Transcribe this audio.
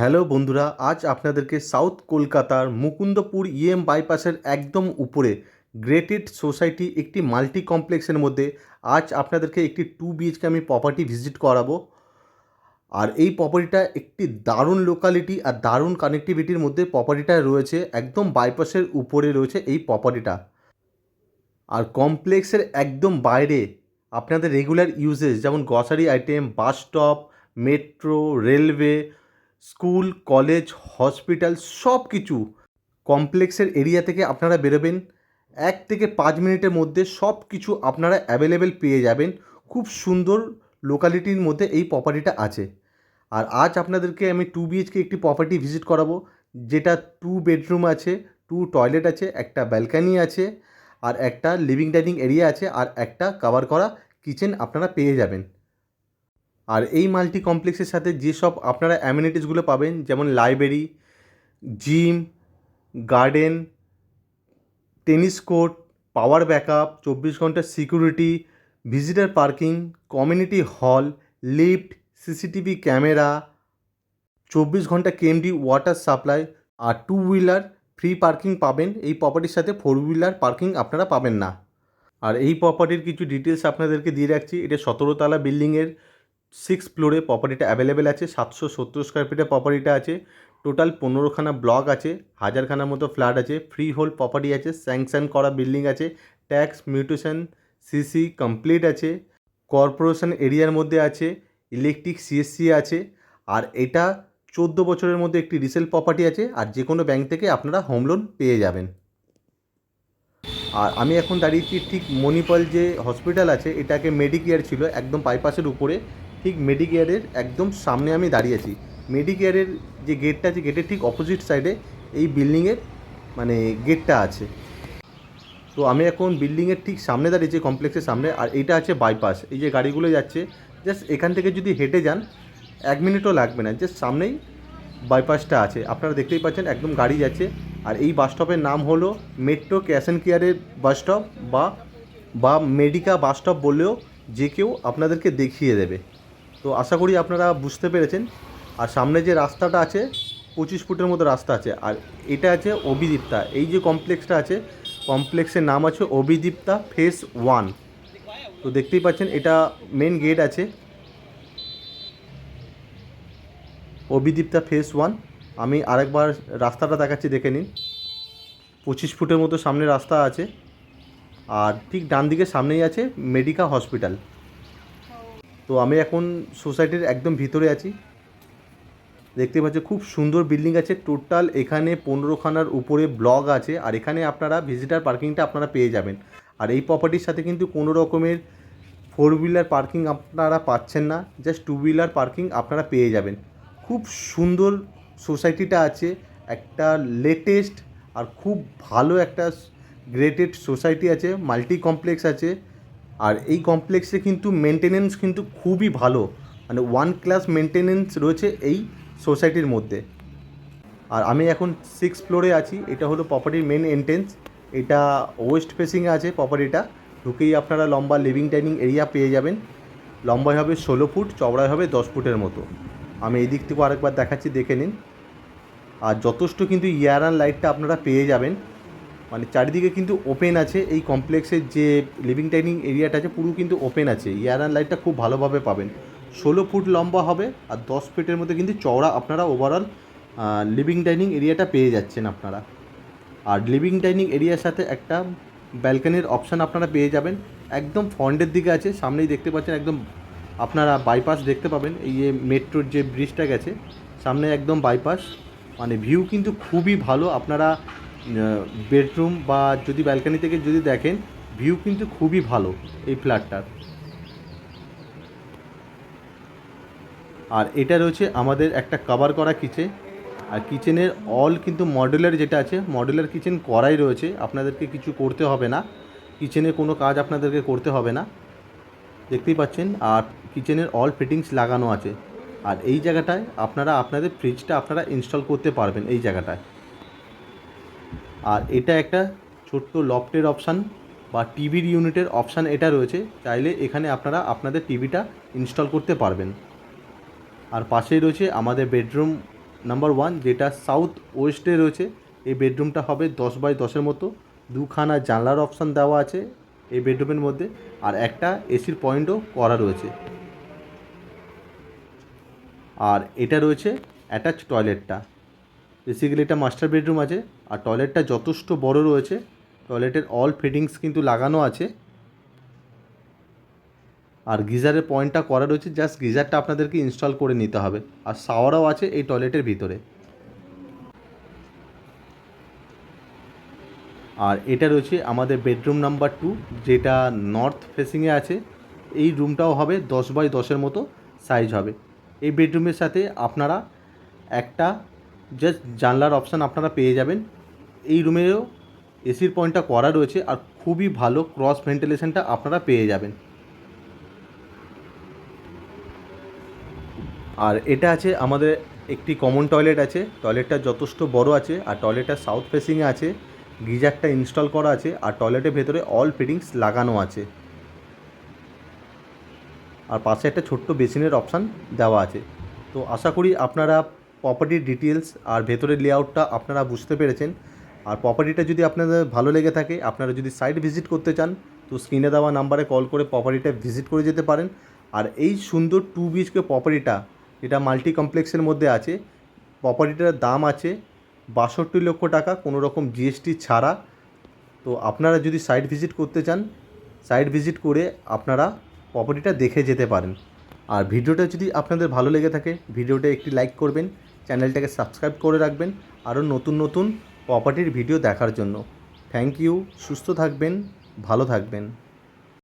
Hello বন্ধুরা, আজ আপনাদেরকে সাউথ কলকাতার মুকুন্দপুর ইএম বাইপাসের একদম উপরে গ্রেটেড সোসাইটি একটি মাল্টি কমপ্লেক্সের মধ্যে আজ আপনাদেরকে একটি টু বিএইচকে আমি প্রপার্টি ভিজিট করাবো। আর এই প্রপার্টিটা একটি দারুণ লোকালিটি আর দারুণ কানেক্টিভিটির মধ্যে প্রপার্টিটা রয়েছে, একদম বাইপাসের উপরে রয়েছে এই প্রপার্টিটা আর কমপ্লেক্সের একদম বাইরে আপনাদের রেগুলার ইউজেস যেমন grocery item bus stop metro railway school, college, hospital সব কিছু কমপ্লেক্সের এরিয়া থেকে আপনারা বেরোবেন। এক থেকে পাঁচ মিনিটের মধ্যে সব কিছু আপনারা অ্যাভেলেবেল পেয়ে যাবেন। খুব সুন্দর লোকালিটির মধ্যে এই প্রপার্টিটা আছে। আর আজ আপনাদেরকে আমি টু বিএইচকে একটি প্রপার্টি ভিজিট করাবো, যেটা টু বেডরুম আছে টু টয়লেট আছে, একটা ব্যালকানি আছে, আর একটা লিভিং ডাইনিং এরিয়া আছে, আর একটা কভার করা কিচেন আপনারা পেয়ে যাবেন। আর এই মাল্টি কমপ্লেক্সের সাথে যেসব আপনারা অ্যামিনিটিসগুলো পাবেন, যেমন library gym garden tennis court power backup চব্বিশ ঘণ্টা security visitor parking community hall lift CCTV camera চব্বিশ ঘণ্টা কেএমডি ওয়াটার সাপ্লাই আর টু হুইলার ফ্রি পার্কিং পাবেন। এই প্রপার্টির সাথে ফোর হুইলার পার্কিং আপনারা পাবেন না। আর এই প্রপার্টির কিছু ডিটেলস আপনাদেরকে দিয়ে রাখছি। এটা সতেরোতলা বিল্ডিংয়ের সিক্স ফ্লোরে প্রপার্টিটা অ্যাভেলেবেল আছে, সাতশো সত্তর স্কোয়ার ফিটের প্রপার্টিটা আছে টোটাল পনেরোখানা ব্লক আছে হাজারখানার মতো ফ্ল্যাট আছে ফ্রি হোল্ড প্রপার্টি আছে স্যাংশন করা বিল্ডিং আছে ট্যাক্স মিউটেশন সিসি কমপ্লিট আছে কর্পোরেশন এরিয়ার মধ্যে আছে ইলেকট্রিক সিএসসি আছে, আর এটা চোদ্দ বছরের মধ্যে একটি রিসেল প্রপার্টি আছে, আর যে কোনো ব্যাংক থেকে আপনারা হোম লোন পেয়ে যাবেন। আর আমি এখন দাঁড়িয়েছি ঠিক মণিপাল যে হসপিটাল আছে, এটাকে মেডিকেয়ার ছিল, একদম বাইপাসের উপরে। ঠিক মেডিকেয়ারের একদম সামনে আমি দাঁড়িয়ে আছি। মেডিকেয়ারের যে গেটটা আছে গেটের ঠিক অপোজিট সাইডে এই বিল্ডিংয়ের মানে গেটটা আছে। তো আমি এখন বিল্ডিংয়ের ঠিক সামনে দাঁড়িয়েছি কমপ্লেক্সের সামনে, আর এইটা আছে বাইপাস এই যে গাড়িগুলো যাচ্ছে জাস্ট এখান থেকে যদি হেঁটে যান, এক মিনিটও লাগবে না। জাস্ট সামনেই বাইপাসটা আছে। আপনারা দেখতেই পাচ্ছেন, একদম গাড়ি যাচ্ছে। আর এই বাস স্টপের নাম হলো মেট্রো ক্যাশ অ্যান্ড কেয়ারের বাস স্টপ বা বা মেডিকা বাস স্টপ বললেও যে কেউ আপনাদেরকে দেখিয়ে দেবে। তো আশা করি আপনারা বুঝতে পেরেছেন। আর সামনে যে রাস্তাটা আছে, পঁচিশ ফুটের মতো রাস্তা আছে। আর এটা আছে অভিদীপ্তা। এই যে কমপ্লেক্সটা আছে, কমপ্লেক্সের নাম আছে অভিদীপ্তা ফেস ওয়ান। তো দেখতেই পাচ্ছেন, এটা মেন গেট আছে। Abhidipta phase one. আমি আরেকবার রাস্তাটা দেখাচ্ছি, দেখে নিন। পঁচিশ ফুটের মতো সামনে রাস্তা আছে। আর ঠিক ডান দিকে সামনেই আছে মেডিকা হসপিটাল। তো আমি এখন সোসাইটির একদম ভিতরে আছি। দেখতে পাচ্ছি, খুব সুন্দর বিল্ডিং আছে। টোটাল এখানে পনেরোখানার উপরে ব্লক আছে। আর এখানে আপনারা ভিজিটার পার্কিংটা আপনারা পেয়ে যাবেন। আর এই প্রপার্টির সাথে কিন্তু কোনো রকমের ফোর হুইলার পার্কিং আপনারা পাচ্ছেন না। জাস্ট টু হুইলার পার্কিং আপনারা পেয়ে যাবেন। খুব সুন্দর সোসাইটিটা আছে। একটা লেটেস্ট আর খুব ভালো একটা গ্রেটেড সোসাইটি আছে। মাল্টি কমপ্লেক্স আছে। আর এই কমপ্লেক্সে কিন্তু মেনটেনেন্স কিন্তু খুবই ভালো। মানে ওয়ান ক্লাস মেনটেনেন্স রয়েছে এই সোসাইটির মধ্যে। আর আমি এখন সিক্স ফ্লোরে আছি, এটা হলো প্রপার্টির মেন এন্ট্রেন্স এটা ওয়েস্ট ফেসিংয়ে আছে প্রপার্টিটা ঢুকেই আপনারা লম্বা লিভিং ডাইনিং এরিয়া পেয়ে যাবেন। লম্বায় হবে ষোলো ফুট, চওড়ায় হবে দশ ফুটের মতো। আমি এই দিক থেকে আরেকবার দেখাচ্ছি, দেখে নিন। আর যথেষ্ট কিন্তু ইয়ার লাইটটা আপনারা পেয়ে যাবেন। মানে চারিদিকে কিন্তু ওপেন আছে। এই কমপ্লেক্সের যে লিভিং ডাইনিং এরিয়াটা আছে, পুরো কিন্তু ওপেন আছে। ইয়ার অ্যান্ড লাইটটা খুব ভালোভাবে পাবেন। ষোলো ফুট লম্বা হবে আর দশ ফিটের মধ্যে কিন্তু চওড়া আপনারা ওভারঅল লিভিং ডাইনিং এরিয়াটা পেয়ে যাচ্ছেন আপনারা। আর লিভিং ডাইনিং এরিয়ার সাথে একটা ব্যালকানির অপশান আপনারা পেয়ে যাবেন। একদম ফ্রন্টের দিকে আছে, সামনেই দেখতে পাচ্ছেন একদম আপনারা বাইপাস দেখতে পাবেন। এই যে মেট্রোর যে ব্রিজটা গেছে, সামনে একদম বাইপাস মানে ভিউ কিন্তু খুবই ভালো। আপনারা বেডরুম বা যদি ব্যালকানি থেকে যদি দেখেন ভিউ কিন্তু খুবই ভালো এই ফ্ল্যাটটার আর এটা রয়েছে আমাদের একটা কভার করা কিচেন আর কিচেনের অল কিন্তু মডেলার যেটা আছে মডেলার কিচেন করাই রয়েছে। আপনাদেরকে কিছু করতে হবে না। কিচেনে কোনো কাজ আপনাদেরকে করতে হবে না। দেখতেই পাচ্ছেন? আর কিচেনের অল ফিটিংস লাগানো আছে। আর এই জায়গাটায় আপনারা, আপনাদের ফ্রিজটা আপনারা ইনস্টল করতে পারবেন এই জায়গাটায়। আর এটা একটা ছোট্ট লফটের অপশান বা টিভির ইউনিটের অপশান এটা রয়েছে। চাইলে এখানে আপনারা আপনাদের টিভিটা ইনস্টল করতে পারবেন। আর পাশেই রয়েছে আমাদের বেডরুম নাম্বার ওয়ান যেটা সাউথ ওয়েস্টে রয়েছে। এই বেডরুমটা হবে দশ বাই দশের মতো। দুখানা জানলার অপশান দেওয়া আছে এই বেডরুমের মধ্যে। আর একটা এসির পয়েন্টও করা রয়েছে। আর এটা রয়েছে অ্যাটাচ টয়লেটটা বেসিক্যালি এটা মাস্টার বেডরুম আছে, আর টয়লেটটা যথেষ্ট বড় রয়েছে টয়লেটের অল ফিটিংস কিন্তু লাগানো আছে। আর গিজারের পয়েন্টটা করা রয়েছে জাস্ট গিজারটা আপনাদেরকে ইনস্টল করে নিতে হবে, আর শাওয়ারও আছে এই টয়লেটের ভিতরে। আর এটা রয়েছে আমাদের বেডরুম নাম্বার টু যেটা নর্থ ফেসিংয়ে আছে। এই রুমটাও হবে দশ বাই দশের মতো সাইজ হবে। এই বেডরুমের সাথে আপনারা একটা জাস্ট জানলার অপশান আপনারা পেয়ে যাবেন। এই রুমেও এসির পয়েন্টটা করা রয়েছে আর খুবই ভালো ক্রস ভেন্টিলেশনটা আপনারা পেয়ে যাবেন। আর এটা আছে আমাদের একটি কমন টয়লেট আছে। টয়লেটটা যথেষ্ট বড় আছে আর টয়লেটটা সাউথ ফেসিংয়ে আছে। গিজারটা ইনস্টল করা আছে আর টয়লেটের ভেতরে অল ফিটিংস লাগানো আছে। আর পাশে একটা ছোট্ট বেসিনের অপশান দেওয়া আছে। তো আশা করি আপনারা প্রপার্টির ডিটেলস আর ভেতরের লেআউটটা আপনারা বুঝতে পেরেছেন। আর প্রপার্টিটা যদি আপনাদের ভালো লেগে থাকে, আপনারা যদি সাইট ভিজিট করতে চান, তো স্ক্রিনে দেওয়া নাম্বারে কল করে প্রপার্টিটা ভিজিট করে যেতে পারেন। আর এই সুন্দর টু বিএইচকে প্রপার্টিটা এটা মাল্টি কমপ্লেক্সের মধ্যে আছে প্রপার্টিটার দাম আছে বাষট্টি লক্ষ টাকা, কোনো রকম জিএসটি ছাড়া। তো আপনারা যদি সাইট ভিজিট করতে চান সাইট ভিজিট করে আপনারা প্রপার্টিটা দেখে যেতে পারেন। আর ভিডিওটা যদি আপনাদের ভালো লেগে থাকে, ভিডিওটা একটি লাইক করবেন চ্যানেলটাকে সাবস্ক্রাইব করে রাখবেন আরও নতুন নতুন প্রপার্টির ভিডিও দেখার জন্য। থ্যাংক ইউ সুস্থ থাকবেন, ভালো থাকবেন।